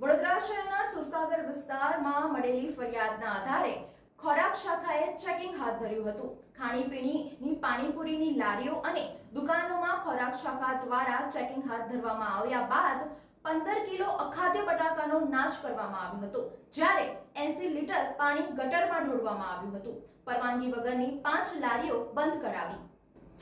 વડોદરા શહેરના સુરસાગર વિસ્તારમાં મળેલી ફરિયાદના આધારે ખોરાક શાખાએ ચેકિંગ હાથ ધર્યું હતું. ખાણીપીણીની, પાણીપુરીની લારીઓ અને દુકાનોમાં ખોરાક શાખા દ્વારા ચેકિંગ હાથ ધરવામાં આવ્યા બાદ પંદર કિલો અખાદ્ય બટાકાનો નાશ કરવામાં આવ્યો હતો, જ્યારે એસી લીટર પાણી ગટરમાં ઢોળવામાં આવ્યું હતું. પરવાનગી વગરની પાંચ લારીઓ બંધ કરાવી.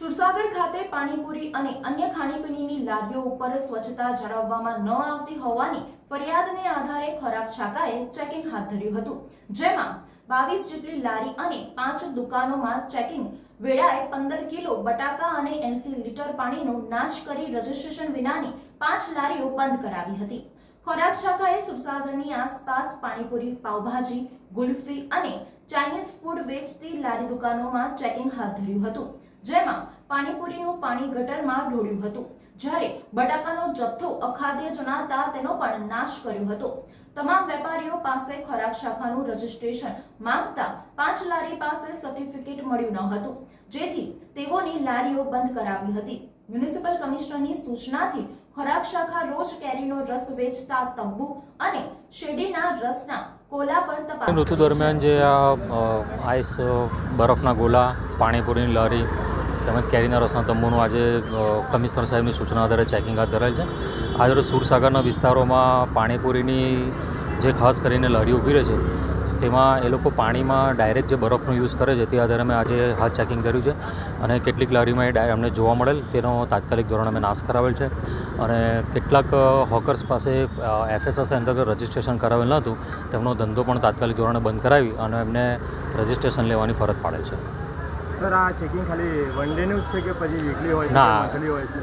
સુરસાગર ખાતે પાણીપુરી અને અન્ય ખાણીપીણીની લારીઓ ઉપર સ્વચ્છતા જાળવવામાં ન આવતી હોવાની ફરિયાદને આધારે ખોરાક શાખાએ ચેકિંગ હાથ ધર્યું હતું. જેમાં બાવીસ જેટલી લારી અને પાંચ દુકાનોમાં ચેકિંગ વેળાએ પંદર કિલો બટાકા અને એસી લીટર પાણીનો નાશ કરી રજીસ્ટ્રેશન વિનાની પાંચ લારીઓ બંધ કરાવી હતી. ખોરાક શાખાએ સુરસાગરની આસપાસ પાણીપુરી પાવભાજી ગુલ્ફી અને ચાઇનીઝ ફૂડ વેચતી લારી દુકાનોમાં ચેકિંગ હાથ ધર્યું હતું. જેમાં પાણીપુરીનું પાણી ગટરમાં ઢોળ્યું હતું. જ્યારે બટાકાનો જથ્થો અખાદ્ય જણાતા તેનો પણ નાશ કર્યો હતો. તમામ વેપારીઓ પાસે ખોરાક શાખાનું રજીસ્ટ્રેશન માંગતા પાંચ લારી પાસે સર્ટિફિકેટ મળ્યું ન હતું. જેથી તેઓની લારીઓ બંધ કરાવી હતી. મ્યુનિસિપલ કમિશનરની સૂચનાથી ખોરાક શાખા રોજ કેરીનો રસ વેચતા તંબુ અને શેરડીના રસના કોલા પર તપાસ ઋતુ દરમિયાન જે આ આઈસ બરફના ગોલા પાણીપુરીની લારી તેમજ કેરીના રસના તંબુનું આજે કમિશનર સાહેબની સૂચના આધારે ચેકિંગ હાથ ધરાયેલ છે. આજે સુરસાગરના વિસ્તારોમાં પાણીપુરીની જે ખાસ કરીને લહેરી ઊભી રહે છે, તેમાં એ લોકો પાણીમાં ડાયરેક્ટ જે બરફનો યુઝ કરે છે, તે આધારે અમે આજે હાથ ચેકિંગ કર્યું છે અને કેટલીક લારીમાં અમને જોવા મળેલ, તેનો તાત્કાલિક ધોરણે અમે નાશ કરાવેલ છે. અને કેટલાક હોકર્સ પાસે એફએસએસ અંતર્ગત રજિસ્ટ્રેશન કરાવેલ ન હતું, તેમનો ધંધો પણ તાત્કાલિક ધોરણે બંધ કરાવી અને એમને રજિસ્ટ્રેશન લેવાની ફરજ પાડે છે. સર આ ચેકિંગ ખાલી વન ડેનું જ છે કે પછી વીકલી હોય છે. મંથલી હોય છે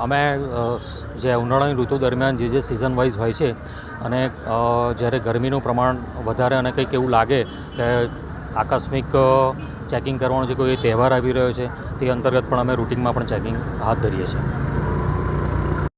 અમે જે ઉનાળાની ઋતુ દરમિયાન જે જે સિઝન વાઇઝ હોય છે અને જ્યારે ગરમીનું પ્રમાણ વધારે અને કંઈક એવું લાગે કે આકસ્મિક ચેકિંગ કરવાનો જે કોઈ તહેવાર આવી રહ્યો છે તે અંતર્ગત પણ અમે રૂટિનમાં પણ ચેકિંગ હાથ ધરીએ છીએ